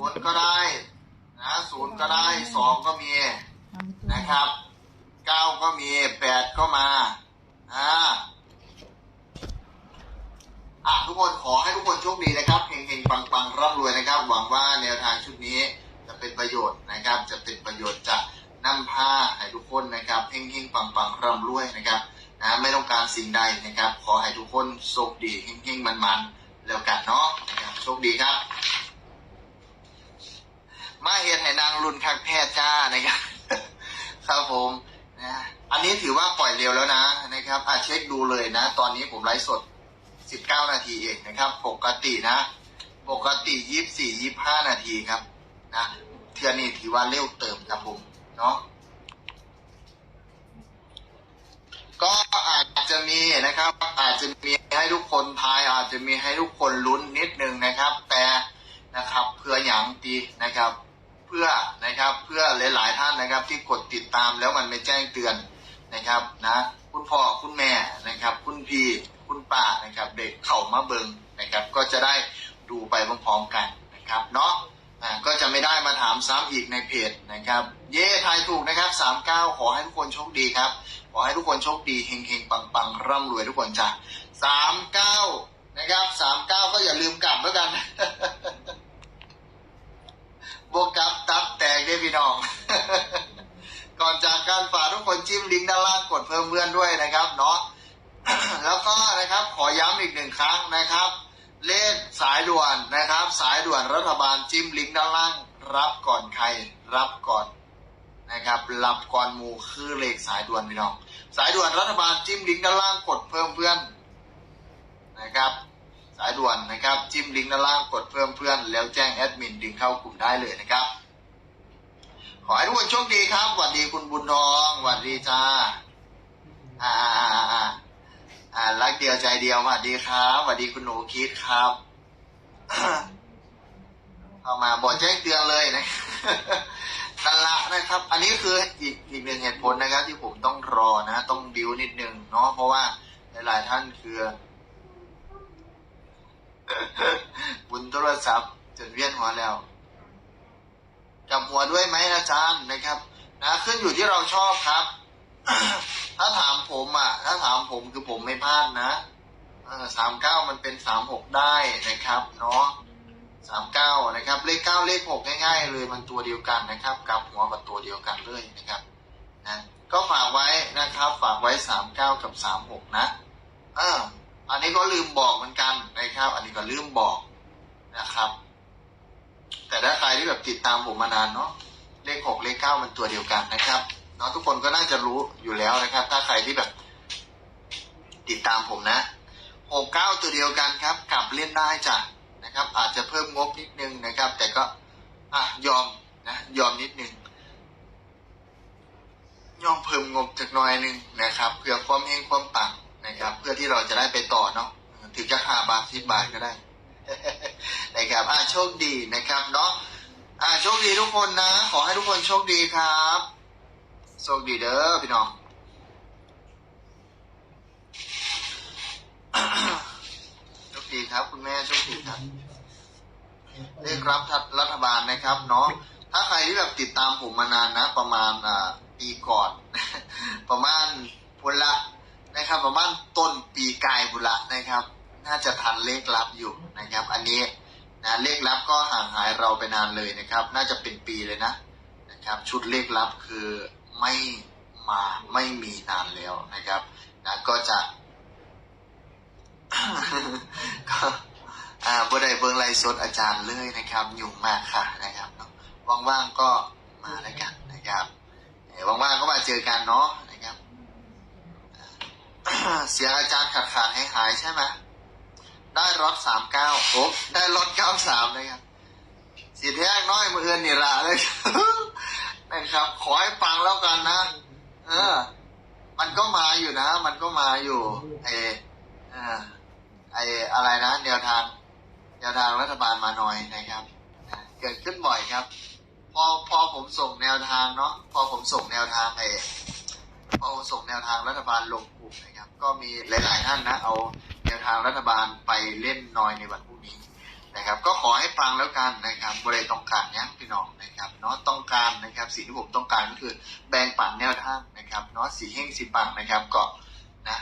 ศูนย์ก็ได้นะศูนย์ก็ได้สองก็มีนะครับเก้าก็มีแปดก็มาอ่าอะทุกคนขอให้ทุกคนโชคดีนะครับเฮงๆปังๆร่ำรวยนะครับ หวังว่าแนวทางชุดนี้จะเป็นประโยชน์นะครับ จะเป็นประโยชน์จะนำพาให้ทุกคนนะครับเฮงๆปังๆร่ำรวยนะครับนะไม่ต้องการสิ่งใดนะครับ ขอให้ทุกคนโชคดีเฮงๆมันๆแล้วกันเนาะโชคดีครับ มาเฮ็ดให้นาง รุนคักแพทย์จ้านะครับครับผมนะอันนี้ถือว่าปล่อยเร็วแล้วนะนะครับอะเช็คดูเลยนะ ตอนนี้ผมไลฟ์สด 19 นาทีเองนะครับ ปกตินะ ปกติ 24 25 นาทีครับนะเทือนี้ถือว่าเร็วเติมครับผมเนาะก็อาจจะมีนะครับ อาจจะมีให้ทุกคนทาย อาจจะมีให้ทุกคนลุ้นนิดนึงนะครับ แต่นะครับเพื่ออย่างดีนะครับ เพื่อนะครับเพื่อหลายๆท่านนะครับที่กดติดตามแล้วมันไม่แจ้งเตือนนะครับนะคุณพ่อคุณแม่นะครับ คุณพี่คุณป้านะครับเด็กเข้ามาเบิงนะครับ ก็จะได้ดูไปพร้อมๆกันนะครับเนาะก็จะไม่ได้มาถามซ้ำอีกในเพจนะครับ เย่ทายถูกนะครับสามเก้าขอให้ทุกคนโชคดีครับ ขอให้ทุกคนโชคดีเฮงๆปังๆร่ำรวยทุกคนจ้ะสามเก้านะครับสามเก้าก็อย่าลืมกลับแล้วกัน บวกกับ แตกได้พี่น้อง ก่อนจากการฝากทุกคนจิ้มลิงก์ด้านล่างกดเพิ่มเพื่อนด้วยนะครับเนาะแล้วก็นะครับขอย้ำอีกหนึ่งครั้งนะครับ เลขสายด่วนนะครับ สายด่วนรัฐบาลจิ้มลิงก์ด้านล่าง รับก่อนใครรับก่อนนะครับรับก่อนมูคือเลขสายด่วนพี่น้อง สายด่วนรัฐบาลจิ้มลิงก์ด้านล่างกดเพิ่มเพื่อนนะครับ สายด่วนนะครับ จิ้มลิงก์ด้านล่างกดเพิ่มเพื่อน แล้วแจ้งแอดมินดึงเข้ากลุ่มได้เลยนะครับ ขอให้ทุกคนโชคดีครับสวัสดีคุณบุญทองสวัสดีจ้า อ่าอ่าอ่าอ่ารักเดียวใจเดียวสวัสดีครับสวัสดีคุณหนูคิดครับเข้ามาบอกแจ้งเตือนเลยนะนั่นละนะครับ อันนี้คืออีกอีกหนึ่งเหตุผลนะครับ ที่ผมต้องรอนะ ต้องดิวนิดนึงเนาะเพราะว่าหลายๆท่านคือบุญโทรศัพท์จนเวียนหัวแล้ว จับหัวด้วยไหมอาจารย์นะครับนะขึ้นอยู่ที่เราชอบครับ ถ้าถามผมอะ ถ้าถามผมคือผมไม่พลาดนะสามเก้ามันเป็นสามหกได้นะครับเนาะสามเก้านะครับ เลขเก้าเลขหกง่ายๆ เลยมันตัวเดียวกันนะครับ กับหัวกับตัวเดียวกันเลยนะครับนะก็ฝากไว้นะครับ ฝากไว้สามเก้ากับสามหกนะเอออันนี้ก็ลืมบอกเหมือนกันนะครับ อันนี้ก็ลืมบอกนะครับ แต่ถ้าใครที่แบบติดตามผมมานานเนาะเลขหกเลขเก้ามันตัวเดียวกันนะครับเนาะทุกคนก็น่าจะรู้อยู่แล้วนะครับ ถ้าใครที่แบบ ติดตามผมนะหกเก้าตัวเดียวกันครับ กลับเล่นได้จ้ะนะครับ อาจจะเพิ่มงบนิดนึงนะครับ แต่ก็อะยอมนะยอมนิดนึงยอมเพิ่มงบจากน่อยนึงนะครับเพื่อความเฮงความปังนะครับ เพื่อที่เราจะได้ไปต่อเนาะถึงจะห้าบาทสิบบาทก็ได้ นะครับอ่าโชคดีนะครับเนาะอ่าโชคดีทุกคนนะ ขอให้ทุกคนโชคดีครับโชคดีเด้อพี่น้องโชคดีครับ คุณแม่โชคดีครับเรียกรับรัฐบาลนะครับเนาะถ้าใครที่แบบติดตามผมมานานนะ ประมาณอ่าปีก่อน ประมาณพุนละนะครับ ประมาณต้นปีกายบุละนะครับ น่าจะทันเลขลับอยู่นะครับ อันนี้ นะเลขลับก็ห่างหายเราไปนานเลยนะครับ น่าจะเป็นปีเลยนะนะครับ ชุดเลขลับคือไม่มาไม่มีนานแล้วนะครับนะก็จะก็อ่าบ่ได้เบิ่งไลฟ์สดอาจารย์เลยนะครับยุ่งมากค่ะนะครับเนาะว่างๆก็มาแล้วกันนะครับว่างๆก็มาเจอกันเนาะนะครับเสียงอาจารย์ขาดขาดหายหายใช่ไหม ได้รถสามเก้าโอ้ได้รถเก้าสามนะครับสีแท้งน้อยมือเอือนนี่ละเลยนะครับ ขอให้ฟังแล้วกันนะ เออ มันก็มาอยู่นะ มันก็มาอยู่ไอเออไออะไรนะแนวทางแนวทางรัฐบาลมาหน่อยนะครับนะเกิดขึ้นบ่อยครับ พอพอผมส่งแนวทางเนาะพอผมส่งแนวทางไอพอผมส่งแนวทางรัฐบาลลงกลุ่มนะครับ ก็มีหลาย ๆ ท่านนะเอา แนวทางรัฐบาลไปเล่นนอยในวันพรุ่งนี้นะครับ ก็ขอให้ฟังแล้วกันนะครับบริต้องการยังพี่น้องนะครับเนาะต้องการนะครับสิ่งที่ผมต้องการก็คือแบ่งปันแนวทางนะครับเนาะสีเฮงสีปังนะครับก็นะ